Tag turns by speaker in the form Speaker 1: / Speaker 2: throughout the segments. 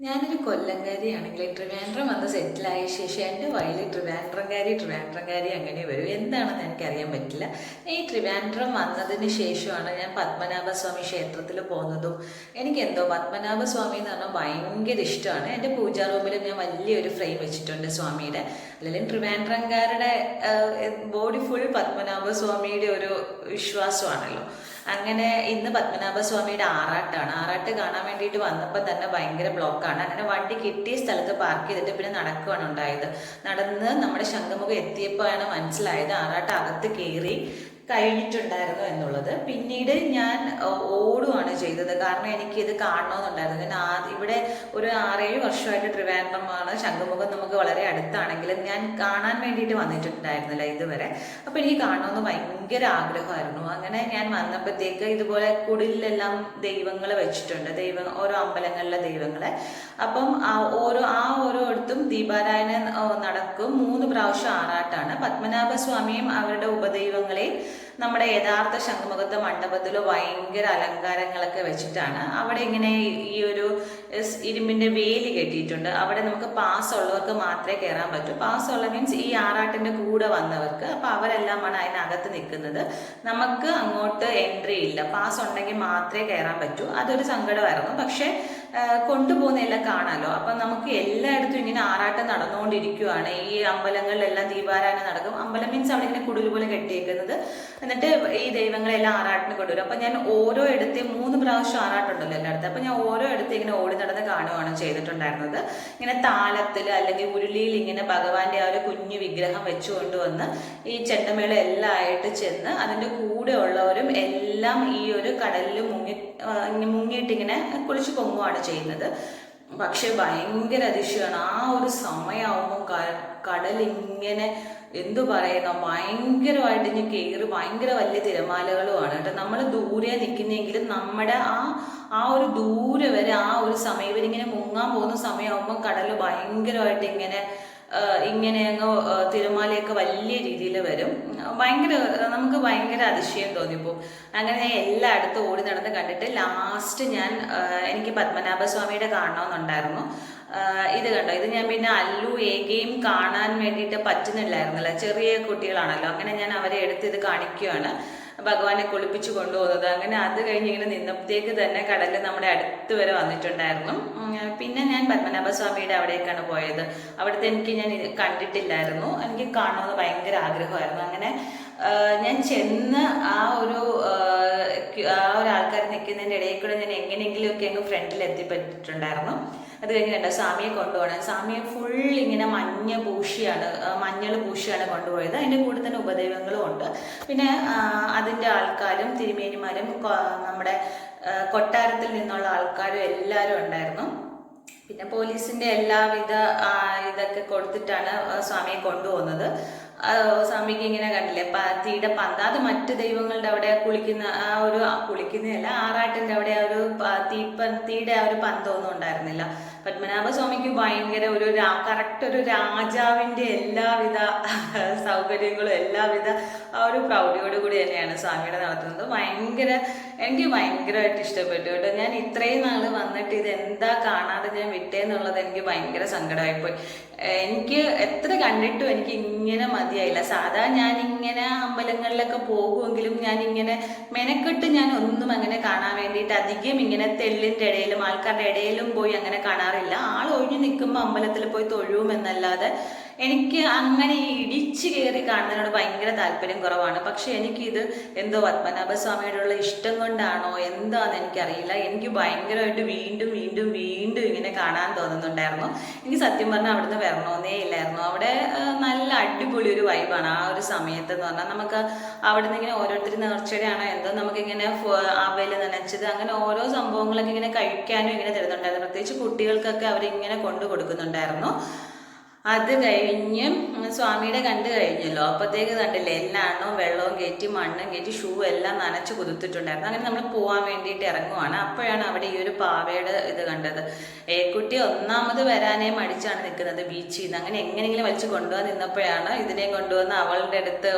Speaker 1: ഞാനൊരു കൊല്ലംകാരിയാണെങ്കിൽ ട്രിവാൻഡ്രം വന്ന് സെറ്റിലായ ശേഷം എന്റെ വയലിൽ ട്രിവാൻഡ്രംകാരി ട്രിവാൻഡ്രംകാരി അങ്ങനെ വരും. എന്താണെന്ന് എനിക്കറിയാൻ പറ്റില്ല. ഈ ട്രിവാൻഡ്രം വന്നതിന് ശേഷമാണ് ഞാൻ പത്മനാഭസ്വാമി ക്ഷേത്രത്തിൽ പോകുന്നതും എനിക്കെന്തോ പത്മനാഭസ്വാമി എന്ന് പറഞ്ഞാൽ ഭയങ്കര ഇഷ്ടമാണ്. എന്റെ പൂജാ റൂമിൽ ഞാൻ വലിയൊരു ഫ്രെയിം വെച്ചിട്ടുണ്ട് സ്വാമിയുടെ. അല്ലെങ്കിൽ ട്രിവാൻഡ്രംകാരുടെ ബോഡി ഫുൾ പത്മനാഭ സ്വാമിയുടെ ഒരു വിശ്വാസമാണല്ലോ. അങ്ങനെ ഇന്ന് പത്മനാഭസ്വാമിയുടെ ആറാട്ടാണ്. ആറാട്ട് കാണാൻ വേണ്ടിയിട്ട് വന്നപ്പോൾ തന്നെ ഭയങ്കര ബ്ലോക്കാണ്. അങ്ങനെ വണ്ടി കിട്ടിയ സ്ഥലത്ത് പാർക്ക് ചെയ്തിട്ട് പിന്നെ നടക്കുകയാണ് ഉണ്ടായത്. നടന്ന് നമ്മുടെ ശംഖമുഖം എത്തിയപ്പോഴാണ് മനസ്സിലായത് ആറാട്ട് അകത്ത് കയറി കഴിഞ്ഞിട്ടുണ്ടായിരുന്നു എന്നുള്ളത്. പിന്നീട് ഞാൻ ഓടുകയാണ് ചെയ്തത്. കാരണം എനിക്ക് ഇത് കാണണമെന്നുണ്ടായിരുന്നു ഞാൻ ആദ്യം ഇവിടെ ഒരു ആറേഴ് വർഷമായിട്ട് ട്രിവാൻഡ്രമാണ്. ശംഖുമുഖം നമുക്ക് വളരെ അടുത്താണെങ്കിലും ഞാൻ കാണാൻ വേണ്ടിയിട്ട് വന്നിട്ടുണ്ടായിരുന്നില്ല ഇതുവരെ. അപ്പോൾ എനിക്ക് കാണണമെന്ന് ഭയങ്കര ആഗ്രഹമായിരുന്നു. അങ്ങനെ ഞാൻ വന്നപ്പോഴത്തേക്ക് ഇതുപോലെ കുടിലെല്ലാം ദൈവങ്ങൾ വെച്ചിട്ടുണ്ട്. ദൈവ ഓരോ അമ്പലങ്ങളിലെ ദൈവങ്ങളെ. അപ്പം ആ ഓരോ ആ ഓരോയിടത്തും ദീപാരായണൻ നടക്കും. മൂന്ന് പ്രാവശ്യം ആറാട്ടാണ്. പത്മനാഭസ്വാമിയും അവരുടെ ഉപദൈവങ്ങളെയും നമ്മുടെ യഥാർത്ഥ ശംഖുമുഖത്ത് മണ്ഡപത്തിൽ ഭയങ്കര അലങ്കാരങ്ങളൊക്കെ വെച്ചിട്ടാണ്. അവിടെ ഇങ്ങനെ ഈ ഒരു ഇരുമ്പിന്റെ വേലി കെട്ടിയിട്ടുണ്ട്. അവിടെ നമുക്ക് പാസ് ഉള്ളവർക്ക് മാത്രമേ കയറാൻ പറ്റൂ. പാസ് ഉള്ള മീൻസ് ഈ ആറാട്ടിന്റെ കൂടെ വന്നവർക്ക്. അപ്പൊ അവരെല്ലാമാണ് അതിനകത്ത് നിൽക്കുന്നത്. നമുക്ക് അങ്ങോട്ട് എൻട്രി ഇല്ല. പാസ് ഉണ്ടെങ്കിൽ മാത്രമേ കയറാൻ പറ്റൂ. അതൊരു സങ്കടമായിരുന്നു. പക്ഷേ കൊണ്ടുപോകുന്നതെല്ലാം കാണാലോ? അപ്പം നമുക്ക് എല്ലായിടത്തും ഇങ്ങനെ ആറാട്ടം നടന്നുകൊണ്ടിരിക്കുവാണ്. ഈ അമ്പലങ്ങളിലെല്ലാം ദീപാരാധന നടക്കും. അമ്പലം മീൻസ് അവിടെ ഇങ്ങനെ കുടിൽ പോലെ കെട്ടിയേക്കുന്നത്. എന്നിട്ട് ഈ ദൈവങ്ങളെല്ലാം ആറാട്ടിന് കൊണ്ടുവരും. അപ്പം ഞാൻ ഓരോ ഇടത്തെ മൂന്ന് പ്രാവശ്യം ആറാട്ടുണ്ടല്ലോ എല്ലായിടത്തും. അപ്പം ഞാൻ ഓരോ ഇടത്ത് ഇങ്ങനെ ഓടി നടന്ന് കാണുകയാണ് ചെയ്തിട്ടുണ്ടായിരുന്നത്. ഇങ്ങനെ താലത്തിൽ അല്ലെങ്കിൽ ഉരുളിയിൽ ഇങ്ങനെ ഭഗവാന്റെ ആ ഒരു കുഞ്ഞു വിഗ്രഹം വെച്ചുകൊണ്ട് കൊണ്ടുവന്ന് ഈ ചെണ്ടമേള എല്ലാം ആയിട്ട് ചെന്ന് അതിന്റെ കൂടെ ഉള്ളവരും എല്ലാം ഈ ഒരു കടലിൽ മുങ്ങി മുങ്ങിയിട്ടിങ്ങനെ കുളിച്ച് പൊങ്ങുകയാണ് ചെയ്യുന്നത്. പക്ഷെ ഭയങ്കര അതിശയമാണ്. ആ ഒരു സമയമാവുമ്പോൾ കടൽ ഇങ്ങനെ എന്തു പറയുന്ന? ഭയങ്കരമായിട്ട് ഇനി കയറി ഭയങ്കര വലിയ തിരമാലകളുമാണ് കേട്ടോ. നമ്മൾ ദൂരെ നിൽക്കുന്നെങ്കിലും നമ്മുടെ ആ ആ ഒരു ദൂരെ വരെ ആ ഒരു സമയം ഇവരിങ്ങനെ മുങ്ങാൻ പോകുന്ന സമയമാകുമ്പോൾ കടൽ ഭയങ്കരമായിട്ട് ഇങ്ങനെ ഇങ്ങനെ അങ്ങ് തിരുമാലയൊക്കെ വലിയ രീതിയിൽ വരും. ഭയങ്കര നമുക്ക് ഭയങ്കര അതിശയം തോന്നിപ്പോവും അങ്ങനെ ഞാൻ എല്ലായിടത്തും ഓടി നടന്ന് കണ്ടിട്ട് ലാസ്റ്റ് ഞാൻ എനിക്ക് പത്മനാഭസ്വാമിയുടെ കാണണമെന്നുണ്ടായിരുന്നു. ഇത് കണ്ടോ? ഇത് ഞാൻ പിന്നെ അല്ലു ഏകയും കാണാൻ വേണ്ടിയിട്ട് പറ്റുന്നില്ലായിരുന്നല്ലോ. ചെറിയ കുട്ടികളാണല്ലോ. അങ്ങനെ ഞാൻ അവരെ എടുത്ത് ഇത് കാണിക്കുകയാണ് ഭഗവാനെ കുളിപ്പിച്ചു കൊണ്ടുപോകുന്നത്. അങ്ങനെ അത് കഴിഞ്ഞ് ഇങ്ങനെ നിന്നപ്പോഴത്തേക്ക് തന്നെ കടൽ നമ്മുടെ അടുത്ത് വരെ വന്നിട്ടുണ്ടായിരുന്നു. പിന്നെ ഞാൻ പത്മനാഭ സ്വാമിയുടെ അവിടേക്കാണ് പോയത്. അവിടുത്തെ എനിക്ക് ഞാൻ കണ്ടിട്ടില്ലായിരുന്നു. എനിക്ക് കാണണമെന്ന് ഭയങ്കര ആഗ്രഹമായിരുന്നു. അങ്ങനെ ഞാൻ ചെന്ന് ആ ഒരു ആ, ഒരു ആൾക്കാർ നിൽക്കുന്നതിന്റെ ഇടയിൽ കൂടെ ഞാൻ എങ്ങനെയെങ്കിലുമൊക്കെ അങ്ങ് ഫ്രണ്ടിൽ എത്തിപ്പെട്ടിട്ടുണ്ടായിരുന്നു. അത് കഴിഞ്ഞ് കണ്ട സ്വാമിയെ കൊണ്ടുപോകണം. സ്വാമിയെ ഫുൾ ഇങ്ങനെ മഞ്ഞ പൂശിയാണ് മഞ്ഞൾ പൂശിയാണ് കൊണ്ടുപോയത്. അതിന്റെ കൂടെ തന്നെ ഉപദൈവങ്ങളും ഉണ്ട്. പിന്നെ അതിന്റെ ആൾക്കാരും തിരുമേനിമാരും നമ്മുടെ കൊട്ടാരത്തിൽ നിന്നുള്ള ആൾക്കാരും എല്ലാവരും ഉണ്ടായിരുന്നു. പിന്നെ പോലീസിന്റെ എല്ലാവിധ ഇതൊക്കെ കൊടുത്തിട്ടാണ് സ്വാമിയെ കൊണ്ടുപോകുന്നത്. സ്വാമിക്ക് ഇങ്ങനെ കണ്ടില്ലേ? പാത്തിയുടെ പന്ത അത് മറ്റ് ദൈവങ്ങളുടെ അവിടെ കുളിക്കുന്ന ആ ഒരു കുളിക്കുന്നതല്ല ആറാട്ടിന്റെ അവിടെ ആ ഒരു പ- തീപ്പ ആ ഒരു പന്തമൊന്നും ഉണ്ടായിരുന്നില്ല. പത്മനാഭ സ്വാമിക്ക് ഭയങ്കര ഒരു കറക്റ്റ് ഒരു രാജാവിന്റെ എല്ലാവിധ സൗകര്യങ്ങളും എല്ലാവിധ ആ ഒരു പ്രൗഢിയോട് കൂടി തന്നെയാണ് സ്വാമിയുടെ നടത്തുന്നത്. ഭയങ്കര എനിക്ക് ഭയങ്കരമായിട്ട് ഇഷ്ടപ്പെട്ടു കേട്ടോ. ഞാൻ ഇത്രയും നാൾ വന്നിട്ട് ഇത് എന്താ കാണാതെ ഞാൻ വിട്ടേന്നുള്ളത് എനിക്ക് ഭയങ്കര സങ്കടമായിപ്പോയി. എനിക്ക് എത്ര കണ്ടിട്ടും എനിക്ക് ഇങ്ങനെ മതിയായില്ല. സാധാ ഞാൻ ഇങ്ങനെ അമ്പലങ്ങളിലൊക്കെ പോകുമെങ്കിലും ഞാൻ ഇങ്ങനെ മെനക്കെട്ട് ഞാൻ ഒന്നും അങ്ങനെ കാണാൻ വേണ്ടിയിട്ട് അധികം ഇങ്ങനെ തെല്ലിന്റെ ഇടയിലും ആൾക്കാരുടെ ഇടയിലും പോയി അങ്ങനെ കാണാറില്ല ആൾ ഒഴിഞ്ഞു നിൽക്കുമ്പോൾ അമ്പലത്തിൽ പോയി തൊഴുമെന്നല്ലാതെ എനിക്ക് അങ്ങനെ ഇടിച്ചു കയറി കാണുന്നതിനോട് ഭയങ്കര താല്പര്യം കുറവാണ്. പക്ഷെ എനിക്കിത് എന്തോ പത്മനാഭസ്വാമിയോടുള്ള ഇഷ്ടം കൊണ്ടാണോ എന്താണെന്ന് എനിക്കറിയില്ല. എനിക്ക് ഭയങ്കരമായിട്ട് വീണ്ടും വീണ്ടും വീണ്ടും ഇങ്ങനെ കാണാൻ തോന്നുന്നുണ്ടായിരുന്നു. എനിക്ക് സത്യം പറഞ്ഞാൽ അവിടുന്ന് വരണമെന്നേ ഇല്ലായിരുന്നു. അവിടെ നല്ല അടിപൊളി ഒരു വൈബാണ്. ആ ഒരു സമയത്ത് എന്ന് പറഞ്ഞാൽ നമുക്ക് അവിടെ നിന്ന് ഇങ്ങനെ ഓരോരുത്തർ നേർച്ചയുടെയാണോ എന്തോ നമുക്കിങ്ങനെ അവയിൽ നനച്ചത് അങ്ങനെ ഓരോ സംഭവങ്ങളൊക്കെ ഇങ്ങനെ കഴിക്കാനും ഇങ്ങനെ തരുന്നുണ്ടായിരുന്നു. പ്രത്യേകിച്ച് കുട്ടികൾക്കൊക്കെ അവരിങ്ങനെ കൊണ്ടു കൊടുക്കുന്നുണ്ടായിരുന്നു. അത് കഴിഞ്ഞ് സ്വാമിയുടെ കണ്ടു കഴിഞ്ഞല്ലോ. അപ്പോഴത്തേക്ക് കണ്ടില്ലേ എല്ലാണോ വെള്ളവും കയറ്റി മണ്ണും കയറ്റി ഷൂ എല്ലാം നനച്ച് കുതിർത്തിട്ടുണ്ടായിരുന്നു. അങ്ങനെ നമ്മൾ പോകാൻ വേണ്ടിയിട്ട് ഇറങ്ങുവാണ്. അപ്പോഴാണ് അവിടെ ഈ ഒരു പാവയുടെ ഇത് കണ്ടത്. ഏക്കുട്ടി ഒന്നാമത് വരാനേ മടിച്ചാണ് നിൽക്കുന്നത് ബീച്ചിൽ നിന്ന് അങ്ങനെ എങ്ങനെയെങ്കിലും വലിച്ച് കൊണ്ടുവന്ന് നിന്നപ്പോഴാണ് ഇതിനെ കൊണ്ടുവന്ന് അവളുടെ അടുത്ത്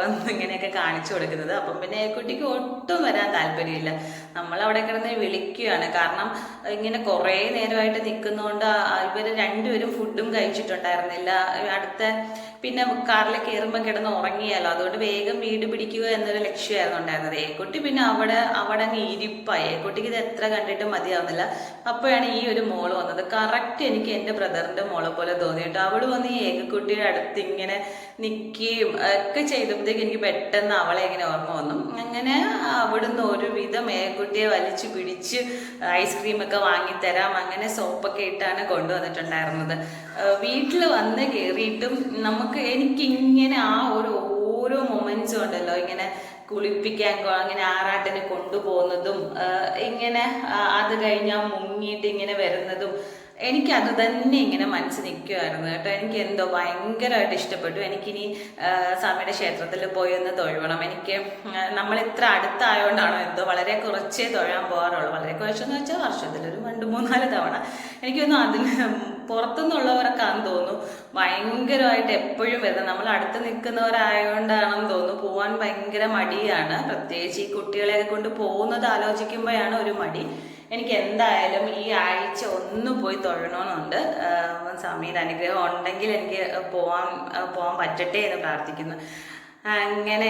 Speaker 1: വന്ന് ഇങ്ങനെയൊക്കെ കാണിച്ചു കൊടുക്കുന്നത്. അപ്പം പിന്നെ ഏക്കുട്ടിക്ക് ഒട്ടും വരാൻ താല്പര്യമില്ല. നമ്മൾ അവിടെ കിടന്ന് വിളിക്കുകയാണ് കാരണം ഇങ്ങനെ കുറേ നേരമായിട്ട് നിൽക്കുന്നതുകൊണ്ട് ഇവർ രണ്ടുപേരും ഫുഡും കഴിച്ചിട്ടുണ്ടായിരുന്നില്ല അടുത്ത പിന്നെ കാറിൽ കയറുമ്പോൾ കിടന്ന് ഉറങ്ങിയാലോ അതുകൊണ്ട് വേഗം വീട് പിടിക്കുക എന്നൊരു ലക്ഷ്യമായിരുന്നു ഉണ്ടായിരുന്നത്. ഏക്കുട്ടി പിന്നെ അവിടെ അവിടെ അങ്ങ് ഇരിപ്പായി. ഏക്കുട്ടിക്ക് ഇത് എത്ര കണ്ടിട്ടും മതിയാവുന്നില്ല. അപ്പോഴാണ് ഈ ഒരു മോൾ വന്നത്. കറക്റ്റ് എനിക്ക് എന്റെ ബ്രദറിന്റെ മോളെ പോലെ തോന്നിയിട്ട് അവൾ വന്ന് ഈ ഏക്കുട്ടിയുടെ അടുത്ത് ഇങ്ങനെ നിൽക്കുകയും ഒക്കെ ചെയ്തപ്പോഴത്തേക്ക് എനിക്ക് പെട്ടെന്ന് അവളെ ഇങ്ങനെ ഓർമ്മ വന്നു. അങ്ങനെ അവിടുന്ന് ഒരുവിധം ഏകുട്ടിയെ വലിച്ചു പിടിച്ച് ഐസ്ക്രീമൊക്കെ വാങ്ങിത്തരാം അങ്ങനെ സോപ്പൊക്കെ ഇട്ടാണ് കൊണ്ടുവന്നിട്ടുണ്ടായിരുന്നത്. വീട്ടിൽ വന്ന് കയറിയിട്ടും നമുക്ക് എനിക്കിങ്ങനെ ആ ഒരു ഓരോ മൊമെന്റ്സും ഉണ്ടല്ലോ. ഇങ്ങനെ കുളിപ്പിക്കാൻ അങ്ങനെ ആറാട്ടിന് കൊണ്ടുപോകുന്നതും ഇങ്ങനെ അത് കഴിഞ്ഞാൽ മുങ്ങിയിട്ട് ഇങ്ങനെ വരുന്നതും എനിക്ക് അത് തന്നെ ഇങ്ങനെ മനസ്സിൽ നിൽക്കുമായിരുന്നു കേട്ടോ. എനിക്ക് എന്തോ ഭയങ്കരമായിട്ട് ഇഷ്ടപ്പെട്ടു. എനിക്കിനി സ്വാമിയുടെ ക്ഷേത്രത്തിൽ പോയി ഒന്ന് തൊഴുവണം. എനിക്ക് നമ്മൾ ഇത്ര അടുത്തായതുകൊണ്ടാണോ എന്തോ വളരെ കുറച്ചേ തൊഴാൻ പോകാറുള്ളൂ. വളരെ കുറച്ചെന്ന് വെച്ചാൽ വർഷത്തിൽ ഒരു രണ്ട് മൂന്നാൽ തവണ. എനിക്കൊന്നും അതിന് പുറത്തുനിന്നുള്ളവർക്കാന്ന് തോന്നുന്നു. ഭയങ്കരമായിട്ട് എപ്പോഴും വരുന്നത്. നമ്മൾ അടുത്ത് നിൽക്കുന്നവരായതുകൊണ്ടാണെന്ന് തോന്നുന്നു. പോകാൻ ഭയങ്കര മടിയാണ്. പ്രത്യേകിച്ച് ഈ കുട്ടികളെയൊക്കെ കൊണ്ട് പോകുന്നത് ആലോചിക്കുമ്പോഴാണ് ഒരു മടി. എനിക്ക് എന്തായാലും ഈ ആഴ്ച ഒന്ന് പോയി തൊഴണമെന്നുണ്ട് സ്വാമിയുടെ അനുഗ്രഹം ഉണ്ടെങ്കിൽ എനിക്ക് പോവാൻ പോവാൻ പറ്റട്ടെ എന്ന് പ്രാർത്ഥിക്കുന്നു. അങ്ങനെ